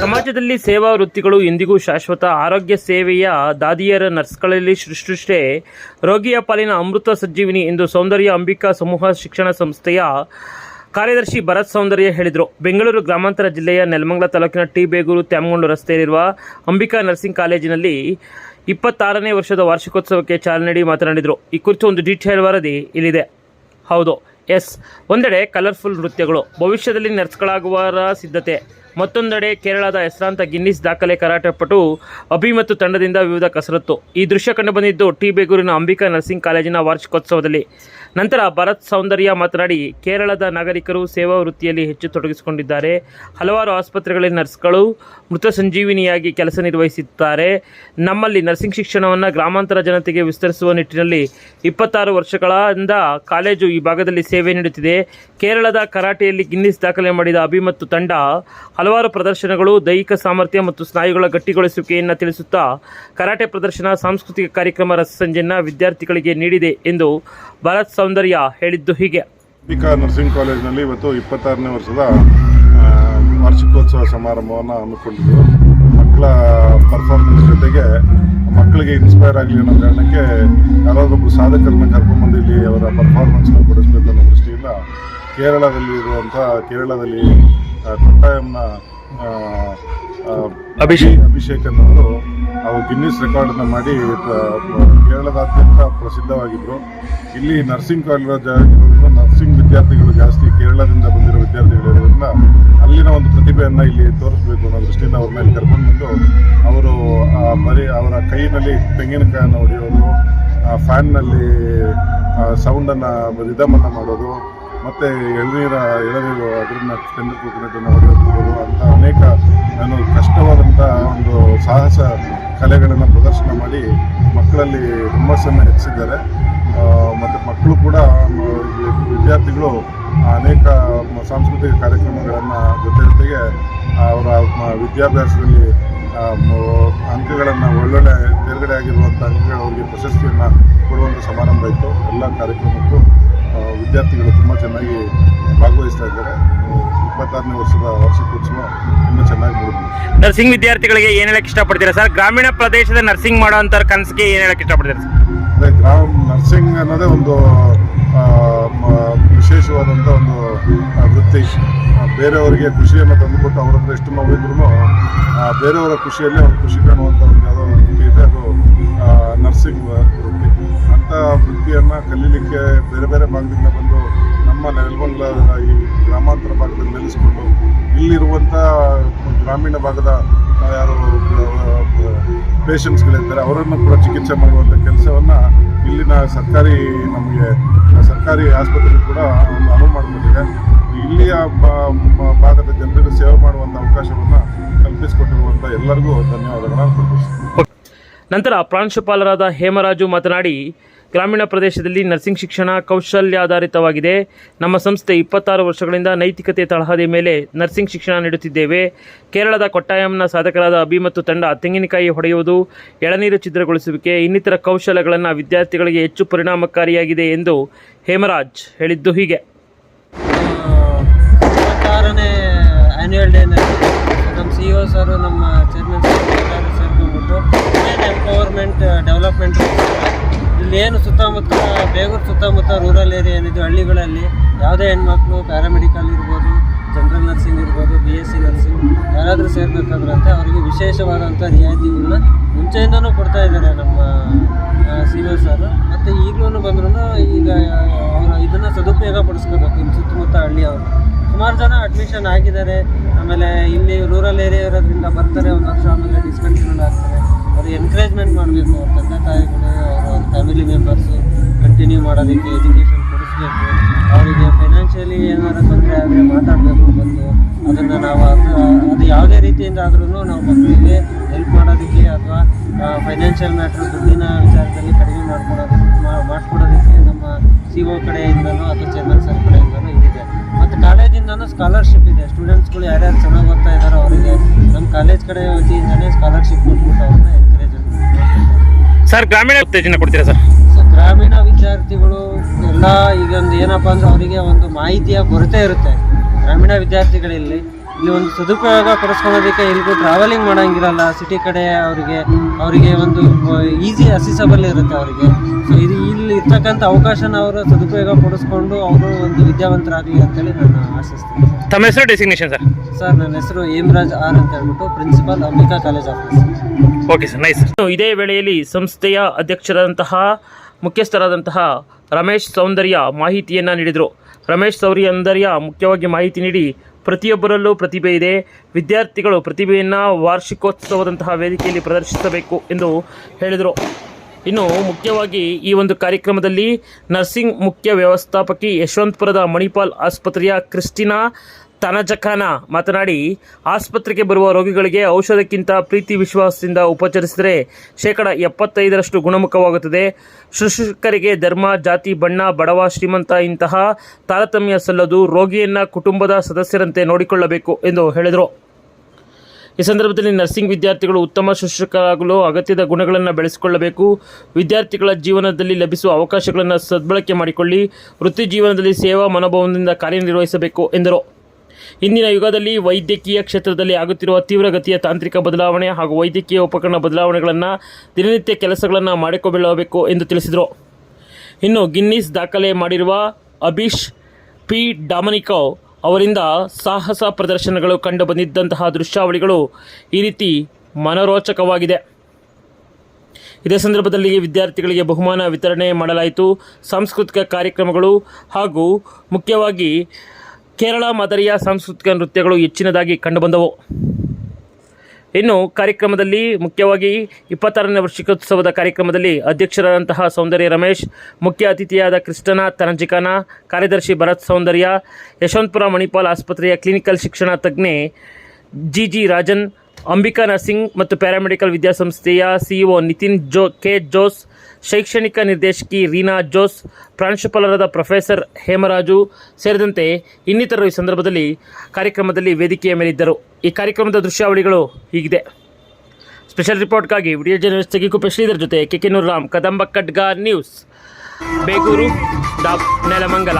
ಸಮಾಜದಲ್ಲಿ ಸೇವಾ ವೃತ್ತಿಗಳು ಇಂದಿಗೂ ಶಾಶ್ವತ ಆರೋಗ್ಯ ಸೇವೆಯ ದಾದಿಯರ ನರ್ಸ್ಗಳಲ್ಲಿ ಸೃಷ್ಟಿಷ್ಟೇ ರೋಗಿಯ ಪಾಲಿನ ಅಮೃತ ಸಜ್ಜೀವಿನಿ ಎಂದು ಸೌಂದರ್ಯ ಅಂಬಿಕಾ ಸಮೂಹ ಶಿಕ್ಷಣ ಸಂಸ್ಥೆಯ ಕಾರ್ಯದರ್ಶಿ ಭರತ್ ಸೌಂದರ್ಯ ಹೇಳಿದರು. ಬೆಂಗಳೂರು ಗ್ರಾಮಾಂತರ ಜಿಲ್ಲೆಯ ನೆಲಮಂಗಲ ತಾಲೂಕಿನ ಟಿ. ಬೇಗೂರು, ತ್ಯಾಮಗೊಂಡು ರಸ್ತೆಯಲ್ಲಿರುವ ಅಂಬಿಕಾ ನರ್ಸಿಂಗ್ ಕಾಲೇಜಿನಲ್ಲಿ ಇಪ್ಪತ್ತಾರನೇ ವರ್ಷದ ವಾರ್ಷಿಕೋತ್ಸವಕ್ಕೆ ಚಾಲನೆ ನೀಡಿ ಮಾತನಾಡಿದರು. ಈ ಕುರಿತು ಒಂದು ಡೀಟೇಲ್ ವರದಿ ಇಲ್ಲಿದೆ. ಹೌದು, ಎಸ್. ಒಂದೆಡೆ ಕಲರ್ಫುಲ್ ನೃತ್ಯಗಳು, ಭವಿಷ್ಯದಲ್ಲಿ ನರ್ಸ್ಗಳಾಗುವರ ಸಿದ್ಧತೆ, ಮತ್ತೊಂದೆಡೆ ಕೇರಳದ ಹೆಸರಾಂತ ಗಿನ್ನಿಸ್ ದಾಖಲೆ ಕರಾಟೆ ಪಟು ಅಭಿ ಮತ್ತು ತಂಡದಿಂದ ವಿವಿಧ ಕಸರತ್ತು. ಈ ದೃಶ್ಯ ಕಂಡುಬಂದಿದ್ದು ಟಿ. ಬೇಗೂರಿನ ಅಂಬಿಕಾ ನರ್ಸಿಂಗ್ ಕಾಲೇಜಿನ ವಾರ್ಷಿಕೋತ್ಸವದಲ್ಲಿ. ನಂತರ ಭರತ್ ಸೌಂದರ್ಯ ಮಾತನಾಡಿ, ಕೇರಳದ ನಾಗರಿಕರು ಸೇವಾ ವೃತ್ತಿಯಲ್ಲಿ ಹೆಚ್ಚು ತೊಡಗಿಸಿಕೊಂಡಿದ್ದಾರೆ. ಹಲವಾರು ಆಸ್ಪತ್ರೆಗಳಲ್ಲಿ ನರ್ಸ್ಗಳು ಮೃತ ಸಂಜೀವಿನಿಯಾಗಿ ಕೆಲಸ ನಿರ್ವಹಿಸುತ್ತಾರೆ ನಮ್ಮಲ್ಲಿ ನರ್ಸಿಂಗ್ ಶಿಕ್ಷಣವನ್ನು ಗ್ರಾಮಾಂತರ ಜನತೆಗೆ ವಿಸ್ತರಿಸುವ ನಿಟ್ಟಿನಲ್ಲಿ ಇಪ್ಪತ್ತಾರು ವರ್ಷಗಳಿಂದ ಕಾಲೇಜು ಈ ಭಾಗದಲ್ಲಿ ಸೇವೆ ನೀಡುತ್ತಿದೆ. ಕೇರಳದ ಕರಾಟೆಯಲ್ಲಿ ಗಿನ್ನಿಸ್ ದಾಖಲೆ ಮಾಡಿದ ಅಭಿ ಮತ್ತು ತಂಡ ಹಲವಾರು ಪ್ರದರ್ಶನಗಳು, ದೈಹಿಕ ಸಾಮರ್ಥ್ಯ ಮತ್ತು ಸ್ನಾಯುಗಳ ಗಟ್ಟಿಗೊಳಿಸುವಿಕೆಯನ್ನು ತಿಳಿಸುತ್ತಾ, ಕರಾಟೆ ಪ್ರದರ್ಶನ, ಸಾಂಸ್ಕೃತಿಕ ಕಾರ್ಯಕ್ರಮ ರಸಸಂಜೆಯನ್ನು ವಿದ್ಯಾರ್ಥಿಗಳಿಗೆ ನೀಡಿದೆ ಎಂದು ಭರತ್ ಸೌಂದರ್ಯ ಹೇಳಿದ್ದು ಹೀಗೆ. ಅಂಬಿಕಾ ನರ್ಸಿಂಗ್ ಕಾಲೇಜಿನಲ್ಲಿ ಇವತ್ತು ಇಪ್ಪತ್ತಾರನೇ ವರ್ಷದ ವಾರ್ಷಿಕೋತ್ಸವ ಸಮಾರಂಭವನ್ನು ಹಮ್ಮಿಕೊಂಡಿದ್ದು ಮಕ್ಕಳ ಪರ್ಫಾರ್ಮೆನ್ಸ್ ಜೊತೆಗೆ ಮಕ್ಕಳಿಗೆ ಇನ್ಸ್ಪೈರ್ ಆಗಲಿ ಅನ್ನೋ ಕಾರಣಕ್ಕೆ ಯಾರಾದೊಬ್ಬರು ಸಾಧಕರನ್ನ ಕರ್ಕೊಂಡ್ಬಂದು ಇಲ್ಲಿ ಅವರ ಪರ್ಫಾರ್ಮೆನ್ಸ್ನ ಕೊಡಿಸ್ಬೇಕು ಅನ್ನೋ ದೃಷ್ಟಿಯಿಂದ ಕೇರಳದಲ್ಲಿ ಇರುವಂಥ ಕೇರಳದಲ್ಲಿ ಕೊಟ್ಟಾಯಂನ ಅಭಿಷೇಕ್. ಅಭಿಷೇಕ್ ಅನ್ನೋರು, ಅವರು ಗಿನ್ನಿಸ್ ರೆಕಾರ್ಡನ್ನು ಮಾಡಿ ಕೇರಳದಾದ್ಯಂತ ಪ್ರಸಿದ್ಧವಾಗಿದ್ದರು ಇಲ್ಲಿ ನರ್ಸಿಂಗ್ ಕಾಲೇಜ್ ಆಗಿರೋದ್ರಿಂದ ನರ್ಸಿಂಗ್ ವಿದ್ಯಾರ್ಥಿಗಳು ಜಾಸ್ತಿ ಕೇರಳದಿಂದ ಬಂದಿರೋ ವಿದ್ಯಾರ್ಥಿಗಳಿರೋದ್ರಿಂದ ಅಲ್ಲಿನ ಒಂದು ಪ್ರತಿಭೆಯನ್ನು ಇಲ್ಲಿ ತೋರಿಸ್ಬೇಕು ಅನ್ನೋ ದೃಷ್ಟಿಯಿಂದ ಅವ್ರ ಮೇಲೆ ಕರ್ಕೊಂಡು ಬಂದು ಅವರು ಬರೀ ಅವರ ಕೈನಲ್ಲಿ ತೆಂಗಿನಕಾಯನ್ನು ಹೊಡೆಯೋದು ಫ್ಯಾನ್ನಲ್ಲಿ ಸೌಂಡನ್ನು ರಿದಮನ್ನು ಮಾಡೋದು ಮತ್ತು ಎಳನೀರ ಎಳನೀರು ಅದರಿಂದ ಹೊಡೆಯೋದು ಅಂತ ಅನೇಕ ನಾನು ಕಷ್ಟವಾದಂಥ ಒಂದು ಸಾಹಸ ಕಲೆಗಳನ್ನು ಪ್ರದರ್ಶನ ಮಾಡಿ ಮಕ್ಕಳಲ್ಲಿ ಹುಮ್ಮಸ್ಸನ್ನು ಹೆಚ್ಚಿಸಿದ್ದಾರೆ. ಮತ್ತು ಮಕ್ಕಳು ಕೂಡ ವಿದ್ಯಾರ್ಥಿಗಳು ಅನೇಕ ಸಾಂಸ್ಕೃತಿಕ ಕಾರ್ಯಕ್ರಮಗಳನ್ನು ಜೊತೆ ಜೊತೆಗೆ ಅವರ ವಿದ್ಯಾಭ್ಯಾಸದಲ್ಲಿ ಅಂಕಗಳನ್ನು ಒಳ್ಳೊಳ್ಳೆ ತೇರ್ಗಡೆ ಆಗಿರುವಂಥ ಅಂಕಗಳು ಅವರಿಗೆ ಪ್ರಶಸ್ತಿಯನ್ನು ಕೊಡುವಂಥ ಸಮಾರಂಭ ಇತ್ತು. ಎಲ್ಲ ಕಾರ್ಯಕ್ರಮಕ್ಕೂ ವಿದ್ಯಾರ್ಥಿಗಳು ತುಂಬ ಚೆನ್ನಾಗಿ ಭಾಗವಹಿಸ್ತಾ ಇದ್ದಾರೆ. ಇಪ್ಪತ್ತಾರನೇ ವರ್ಷದ ವಾರ್ಷಿಕೋತ್ಸವ ತುಂಬ ಚೆನ್ನಾಗಿ ಮುಗಿದಿದೆ ನರ್ಸಿಂಗ್ ವಿದ್ಯಾರ್ಥಿಗಳಿಗೆ ಏನು ಹೇಳಕ್ಕೆ ಇಷ್ಟಪಡ್ತೀರಾ ಸರ್? ಗ್ರಾಮೀಣ ಪ್ರದೇಶದ ನರ್ಸಿಂಗ್ ಮಾಡೋಂಥ ಕನಸಿಗೆ ಏನು ಹೇಳಕ್ಕೆ ಇಷ್ಟಪಡ್ತೀರಾ ಸರ್? ಅದೇ ಗ್ರಾಮ ನರ್ಸಿಂಗ್ ಅನ್ನೋದೇ ಒಂದು ವಿಶೇಷವಾದಂಥ ಒಂದು ವೃತ್ತಿ. ಬೇರೆಯವರಿಗೆ ಖುಷಿಯನ್ನು ತಂದುಕೊಟ್ಟು ಅವ್ರ ಹತ್ರ ಎಷ್ಟು ನೋವಿದ್ರು ಬೇರೆಯವರ ಖುಷಿಯಲ್ಲಿ ಅವ್ರ ಖುಷಿ ಕಾಣುವಂಥ ಒಂದು ಯಾವುದೋ ಒಂದು ವೃತ್ತಿ ಇದೆ. ಅದು ನರ್ಸಿಂಗ್ ವೃತ್ತಿ. ವೃತ್ತಿಯನ್ನು ಕಲೀಲಿಕ್ಕೆ ಬೇರೆ ಬೇರೆ ಭಾಗದಿಂದ ಬಂದು ನಮ್ಮ ನೆಲಮಂಗಲದ ಈ ಗ್ರಾಮಾಂತರ ಭಾಗದಲ್ಲಿ ನೆಲೆಸ್ಕೊಂಡು ಇಲ್ಲಿರುವಂಥ ಗ್ರಾಮೀಣ ಭಾಗದ ಯಾರು ಪೇಷಂಟ್ಸ್ಗಳಿದ್ದಾರೆ ಅವರನ್ನು ಕೂಡ ಚಿಕಿತ್ಸೆ ಮಾಡುವಂಥ ಕೆಲಸವನ್ನು ಇಲ್ಲಿನ ಸರ್ಕಾರಿ ನಮಗೆ, ಸರ್ಕಾರಿ ಆಸ್ಪತ್ರೆ ಕೂಡ ಒಂದು ಅನುವು ಮಾಡಿಕೊಟ್ಟಿದೆ ಇಲ್ಲಿಯ ಭಾಗದ ಜನರಿಗೆ ಸೇವೆ ಮಾಡುವಂಥ ಅವಕಾಶವನ್ನು ಕಲ್ಪಿಸಿಕೊಟ್ಟಿರುವಂಥ ಎಲ್ಲರಿಗೂ ಧನ್ಯವಾದಗಳನ್ನು ನಂತರ ಪ್ರಾಂಶುಪಾಲರಾದ ಹೇಮರಾಜು ಮಾತನಾಡಿ ಗ್ರಾಮೀಣ ಪ್ರದೇಶದಲ್ಲಿ ನರ್ಸಿಂಗ್ ಶಿಕ್ಷಣ ಕೌಶಲ್ಯಾಧಾರಿತವಾಗಿದೆ. ನಮ್ಮ ಸಂಸ್ಥೆ ಇಪ್ಪತ್ತಾರು ವರ್ಷಗಳಿಂದ ನೈತಿಕತೆ ತಳಹದಿ ಮೇಲೆ ನರ್ಸಿಂಗ್ ಶಿಕ್ಷಣ ನೀಡುತ್ತಿದ್ದೇವೆ. ಕೇರಳದ ಕೊಟ್ಟಾಯಂನ ಸಾಧಕರಾದ ಅಭಿ ಮತ್ತು ತಂಡ ತೆಂಗಿನಕಾಯಿ ಹೊಡೆಯುವುದು, ಎಳನೀರು ಛಿದ್ರಗೊಳಿಸುವಿಕೆ, ಇನ್ನಿತರ ಕೌಶಲ್ಯಗಳನ್ನು ವಿದ್ಯಾರ್ಥಿಗಳಿಗೆ ಹೆಚ್ಚು ಪರಿಣಾಮಕಾರಿಯಾಗಿದೆ ಎಂದು ಹೇಮರಾಜ್ ಹೇಳಿದ್ದು ಹೀಗೆ. ಆನ್ಯುವಲ್ ಡೇನಲ್ಲಿ ನಮ್ಮ ಸಿ ಇ ಸರು, ನಮ್ಮ ಚೇರ್ಮನ್ ಏನು ಸುತ್ತಮುತ್ತ, ಬೇಗೂರು ಸುತ್ತಮುತ್ತ ರೂರಲ್ ಏರಿಯಾ ಏನಿದೆ, ಹಳ್ಳಿಗಳಲ್ಲಿ ಯಾವುದೇ ಹೆಣ್ಮಕ್ಳು ಪ್ಯಾರಾಮೆಡಿಕಲ್ ಇರ್ಬೋದು ಜನರಲ್ ನರ್ಸಿಂಗ್ ಇರ್ಬೋದು ಬಿ ಎಸ್ ಸಿ ನರ್ಸಿಂಗ್ ಯಾರಾದರೂ ಸೇರಬೇಕಾದ್ರಂತೆ ಅವರಿಗೆ ವಿಶೇಷವಾದಂಥ ರಿಯಾಯಿತಿಗಳನ್ನ ಮುಂಚೆಯಿಂದನೂ ಕೊಡ್ತಾ ಇದ್ದಾರೆ ನಮ್ಮ ಸಿ ಒ ಸರ್. ಮತ್ತು ಈಗಲೂ ಬಂದ್ರೂ ಈಗ ಅವರು ಇದನ್ನು ಸದುಪಯೋಗ ಪಡಿಸ್ಕೋಬೇಕು ಇಲ್ಲಿ ಸುತ್ತಮುತ್ತ ಹಳ್ಳಿಯವರು ಸುಮಾರು ಜನ ಅಡ್ಮಿಷನ್ ಆಗಿದ್ದಾರೆ, ಆಮೇಲೆ ಇಲ್ಲಿ ರೂರಲ್ ಏರಿಯಾ ಇರೋದ್ರಿಂದ ಬರ್ತಾರೆ, ಒಂದು ವರ್ಷ ಆಮೇಲೆ ಡಿಸ್ಕಂಟಿನ್ಯೂಡ್ ಆಗ್ತಾರೆ. ಅವ್ರಿಗೆ ಎನ್ಕರೇಜ್ಮೆಂಟ್ ಮಾಡಬೇಕು, ಅವ್ರ ತಂದೆ ತಾಯಿಗಳು ಮಾಡೋದಕ್ಕೆ ಎಜುಕೇಷನ್ ಕೊಡಿಸ್ಬೇಕು. ಅವರಿಗೆ ಫೈನಾನ್ಷಿಯಲಿ ಏನಾರ ತೊಂದರೆ ಆದರೆ ಮಾತಾಡಬೇಕು ಬಂದು. ಅದನ್ನು ನಾವು ಅದು ಅದು ಯಾವುದೇ ರೀತಿಯಿಂದ ಆದ್ರೂ ನಾವು ಮಕ್ಕಳಿಗೆ ಹೆಲ್ಪ್ ಮಾಡೋದಕ್ಕೆ ಅಥವಾ ಫೈನಾನ್ಷಿಯಲ್ ಮ್ಯಾಟ್ರ್ ದುಡ್ಡಿನ ವಿಚಾರದಲ್ಲಿ ಕಡಿಮೆ ಮಾಡ್ಕೊಡೋದಕ್ಕೆ ಮಾಡಿಕೊಡೋದಕ್ಕೆ ನಮ್ಮ ಸಿ ಒ ಕಡೆಯಿಂದನೂ ಅಥವಾ ಚೇರ್ಮನ್ ಸರ್ ಕಡೆಯಿಂದನೂ ಇದಿದೆ ಮತ್ತು ಕಾಲೇಜಿಂದನೂ ಸ್ಕಾಲರ್ಶಿಪ್ ಇದೆ. ಸ್ಟೂಡೆಂಟ್ಸ್ಗಳು ಯಾರ್ಯಾರು ಚೆನ್ನಾಗಿ ಓದ್ತಾ ಇದ್ದಾರೋ ಅವರಿಗೆ ನಮ್ಮ ಕಾಲೇಜ್ ಕಡೆ ವತಿಯಿಂದನೇ ಸ್ಕಾಲರ್ಶಿಪ್ ಕೊಟ್ಬಿಟ್ಟು ಅವ್ರನ್ನ ಎನ್ಕರೇಜ್ ಸರ್, ಗ್ರಾಮೀಣ ಉತ್ತೇಜನ ಕೊಡ್ತೀರಾ ಸರ್? ಗ್ರಾಮೀಣ ವಿದ್ಯಾರ್ಥಿಗಳು ಎಲ್ಲ ಈಗ ಒಂದು ಏನಪ್ಪ ಅಂದ್ರೆ ಅವರಿಗೆ ಒಂದು ಮಾಹಿತಿಯ ಕೊರತೆ ಇರುತ್ತೆ. ಗ್ರಾಮೀಣ ವಿದ್ಯಾರ್ಥಿಗಳಲ್ಲಿ ಇಲ್ಲಿ ಒಂದು ಸದುಪಯೋಗ ಪಡಿಸ್ಕೊಳ್ಳೋದಕ್ಕೆ ಎಲ್ಲಿಗೂ ಟ್ರಾವೆಲಿಂಗ್ ಮಾಡೋಂಗಿರಲ್ಲ. ಸಿಟಿ ಕಡೆ ಅವರಿಗೆ ಅವರಿಗೆ ಒಂದು ಈಸಿ ಅಸಿಸಬಲ್ ಇರುತ್ತೆ ಅವರಿಗೆ. ಸೊ ಇದು ಇಲ್ಲಿ ಇರ್ತಕ್ಕಂಥ ಅವಕಾಶನ ಅವರು ಸದುಪಯೋಗ ಪಡಿಸ್ಕೊಂಡು ಅವರು ಒಂದು ವಿದ್ಯಾವಂತರಾಗಲಿ ಅಂತೇಳಿ ನಾನು ಆಶಿಸ್ತೀನಿ. ತಮ್ಮ ಹೆಸರು ಡೆಸಿಗ್ನೇಷನ್ ಸರ್ ಸರ್ ನನ್ನ ಹೆಸರು ಹೇಮರಾಜ್ ಆರ್ ಅಂತ ಹೇಳ್ಬಿಟ್ಟು principal Ambika college office okay sir nice ಇದೇ ವೇಳೆಯಲ್ಲಿ ಸಂಸ್ಥೆಯ ಅಧ್ಯಕ್ಷರಾದಂತಹ ಮುಖ್ಯಸ್ಥರಾದಂತಹ ರಮೇಶ್ ಸೌಂದರ್ಯ ಮಾಹಿತಿಯನ್ನು ನೀಡಿದರು. ರಮೇಶ್ ಸೌಂದರ್ಯ ಮುಖ್ಯವಾಗಿ ಮಾಹಿತಿ ನೀಡಿ ಪ್ರತಿಯೊಬ್ಬರಲ್ಲೂ ಪ್ರತಿಭೆ ಇದೆ. ವಿದ್ಯಾರ್ಥಿಗಳು ಪ್ರತಿಭೆಯನ್ನು ವಾರ್ಷಿಕೋತ್ಸವದಂತಹ ವೇದಿಕೆಯಲ್ಲಿ ಪ್ರದರ್ಶಿಸಬೇಕು ಎಂದು ಹೇಳಿದರು. ಇನ್ನು ಮುಖ್ಯವಾಗಿ ಈ ಒಂದು ಕಾರ್ಯಕ್ರಮದಲ್ಲಿ ನರ್ಸಿಂಗ್ ಮುಖ್ಯ ವ್ಯವಸ್ಥಾಪಕಿ ಯಶವಂತಪುರದ ಮಣಿಪಾಲ್ ಆಸ್ಪತ್ರೆಯ ಕ್ರಿಸ್ಟಿನಾ ತನಜಖಾನ ಮಾತನಾಡಿ, ಆಸ್ಪತ್ರೆಗೆ ಬರುವ ರೋಗಿಗಳಿಗೆ ಔಷಧಕ್ಕಿಂತ ಪ್ರೀತಿ ವಿಶ್ವಾಸದಿಂದ ಉಪಚರಿಸಿದರೆ ಶೇಕಡ ಎಪ್ಪತ್ತೈದರಷ್ಟು ಗುಣಮುಖವಾಗುತ್ತದೆ. ಶುಶ್ರೂಷಕರಿಗೆ ಧರ್ಮ, ಜಾತಿ, ಬಣ್ಣ, ಬಡವ, ಶ್ರೀಮಂತ ಇಂತಹ ತಾರತಮ್ಯ ಸಲ್ಲದು ರೋಗಿಯನ್ನು ಕುಟುಂಬದ ಸದಸ್ಯರಂತೆ ನೋಡಿಕೊಳ್ಳಬೇಕು ಎಂದು ಹೇಳಿದರು. ಈ ಸಂದರ್ಭದಲ್ಲಿ ನರ್ಸಿಂಗ್ ವಿದ್ಯಾರ್ಥಿಗಳು ಉತ್ತಮ ಶುಶ್ರೂಷಕರಾಗಲು ಅಗತ್ಯದ ಗುಣಗಳನ್ನು ಬೆಳೆಸಿಕೊಳ್ಳಬೇಕು. ವಿದ್ಯಾರ್ಥಿಗಳ ಜೀವನದಲ್ಲಿ ಲಭಿಸುವ ಅವಕಾಶಗಳನ್ನು ಸದ್ಬಳಕೆ ಮಾಡಿಕೊಳ್ಳಿ. ವೃತ್ತಿ ಜೀವನದಲ್ಲಿ ಸೇವಾ ಮನೋಭಾವದಿಂದ ಕಾರ್ಯನಿರ್ವಹಿಸಬೇಕು ಎಂದರು. ಇಂದಿನ ಯುಗದಲ್ಲಿ ವೈದ್ಯಕೀಯ ಕ್ಷೇತ್ರದಲ್ಲಿ ಆಗುತ್ತಿರುವ ತೀವ್ರಗತಿಯ ತಾಂತ್ರಿಕ ಬದಲಾವಣೆ ಹಾಗೂ ವೈದ್ಯಕೀಯ ಉಪಕರಣ ಬದಲಾವಣೆಗಳನ್ನು ದಿನನಿತ್ಯ ಕೆಲಸಗಳನ್ನು ಮಾಡಿಕೊಳ್ಳಬೇಕು ಎಂದು ತಿಳಿಸಿದರು. ಇನ್ನು ಗಿನ್ನಿಸ್ ದಾಖಲೆ ಮಾಡಿರುವ ಅಭಿಷ್ ಪಿ. ಡಾಮನಿಕೋ ಅವರಿಂದ ಸಾಹಸ ಪ್ರದರ್ಶನಗಳು ಕಂಡು ಬಂದಿದ್ದಂತಹ ದೃಶ್ಯಾವಳಿಗಳು ಈ ರೀತಿ ಮನರೋಚಕವಾಗಿದೆ. ಇದೇ ಸಂದರ್ಭದಲ್ಲಿ ವಿದ್ಯಾರ್ಥಿಗಳಿಗೆ ಬಹುಮಾನ ವಿತರಣೆ ಮಾಡಲಾಯಿತು. ಸಾಂಸ್ಕೃತಿಕ ಕಾರ್ಯಕ್ರಮಗಳು ಹಾಗೂ ಮುಖ್ಯವಾಗಿ ಕೇರಳ ಮಾದರಿಯ ಸಾಂಸ್ಕೃತಿಕ ನೃತ್ಯಗಳು ಹೆಚ್ಚಿನದಾಗಿ ಕಂಡುಬಂದವು. ಇನ್ನು ಕಾರ್ಯಕ್ರಮದಲ್ಲಿ ಮುಖ್ಯವಾಗಿ ಇಪ್ಪತ್ತಾರನೇ ವಾರ್ಷಿಕೋತ್ಸವದ ಕಾರ್ಯಕ್ರಮದಲ್ಲಿ ಅಧ್ಯಕ್ಷರಾದಂತಹ ಸೌಂದರ್ಯ ರಮೇಶ್, ಮುಖ್ಯ ಅತಿಥಿಯಾದ ಕೃಷ್ಣನ ತರಂಜಿಕಾನ, ಕಾರ್ಯದರ್ಶಿ ಭರತ್ ಸೌಂದರ್ಯ, ಯಶವಂತಪುರ ಮಣಿಪಾಲ್ ಆಸ್ಪತ್ರೆಯ ಕ್ಲಿನಿಕಲ್ ಶಿಕ್ಷಣ ತಜ್ಞೆ G G Rajan, Ambika nursing ಮತ್ತು ಪ್ಯಾರಾಮೆಡಿಕಲ್ ವಿದ್ಯಾಸಂಸ್ಥೆಯ ಸಿಇಒ ನಿತಿನ್ ಜೋ, ಕೆ ಜೋಸ್ ಶೈಕ್ಷಣಿಕ ನಿರ್ದೇಶಕಿ ರೀನಾ ಜೋಸ್, ಪ್ರಾಂಶುಪಾಲರಾದ ಪ್ರೊಫೆಸರ್ ಹೇಮರಾಜು ಸೇರಿದಂತೆ ಇನ್ನಿತರರು ಈ ಸಂದರ್ಭದಲ್ಲಿ ಕಾರ್ಯಕ್ರಮದಲ್ಲಿ ವೇದಿಕೆಯ ಮೇಲಿದ್ದರು. ಈ ಕಾರ್ಯಕ್ರಮದ ದೃಶ್ಯಾವಳಿಗಳು ಹೀಗಿದೆ. ಸ್ಪೆಷಲ್ ರಿಪೋರ್ಟ್ಗಾಗಿ ವಿಡಿಯೋ ಜರ್ನಲಿಸ್ಟ್ ತೆಗಿಕುಪ್ಪೆ ಇದರ ಜೊತೆ ಕೆ ಕೆ ರಾಮ್ ಕದಂಬ ಖಡ್ಗ ನ್ಯೂಸ್, ಬೇಗೂರು, ಡಾಬ್, ನೆಲಮಂಗಲ.